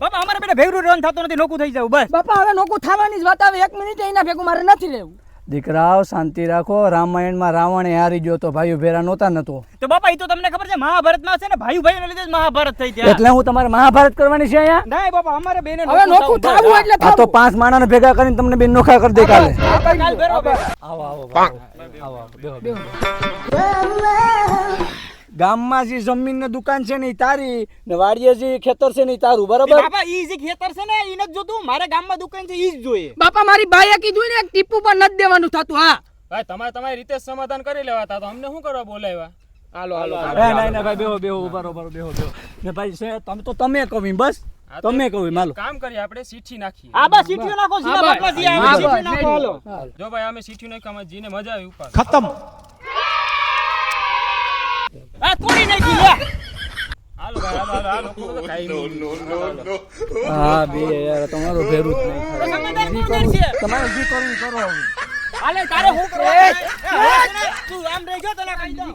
બાપા અમારે બેટા ભેગરું રન થતું નથી નોકું થઈ જવું બસ બાપા હવે નોકું થવાની જ વાત આવે એક મિનિટ એના ભેગું મારે નથી રહેવું દીકરાઓ શાંતિ રાખો રામાયણમાં રાવણે હારી ગયો તો ભાઈઓ ભેરા નહોતા નતો તો બાપા એ તો તમને ખબર છે મહાભારતમાં છે ને ભાઈ ભાઈ લીધે જ મહાભારત થઈ ગયા એટલે હું તમારે મહાભારત કરવાની છે અહીંયા ના બાપા અમારે બેને હવે નોકું થાવું એટલે આ તો પાંચ માણાને ભેગા કરીને તમને બેન નોખા કરી દે કાલે. આવો આવો આવો આવો બેહો બેહો ગામમાં જે જમીન ને દુકાન છે ને ઈ તારી ને વાડીએ જે ખેતર છે ને ઈ તારું બરાબર? બાપા ઈ જે ખેતર છે ને ઈ નથી જોતું. મારે ગામમાં દુકાન છે ઈ જ જોઈએ. બાપા મારી બાઈએ કીધું ને ટીપુ પણ નથી દેવાનું થતું હા. ભાઈ તમારે તમારી રીતે સમાધાન કરી લેવાતા તો અમને શું કરવા બોલાવ્યા? હાલો હાલો ના ના ભાઈ બેહો બેહો રહો, બેહો બેહો. ને ભાઈ છે તમે તો તમે કવિ બસ? તમે કહો માલો. કામ કરીએ આપણે સીઠી નાખીએ. આ બસ સીટીઓ નાખો સીધા હા, જી આવે સીઠી નાખો હાલો. જો ભાઈ અમે સીઠી નાખ્યા જીને મજા આવી ઉપર. આ તોડી નાખી લે હાલો ભાઈ હાલો હાલો હાલો લોકો તો કાંઈ નહીં. હા બે યાર તમારું ભેરું જ નહીં તો સમાધાન કોણ કરશે તમારે જે કરવું? કરો હવે. હાલે તારે હું તું આમ રહી ગયો તને કહી દઉં.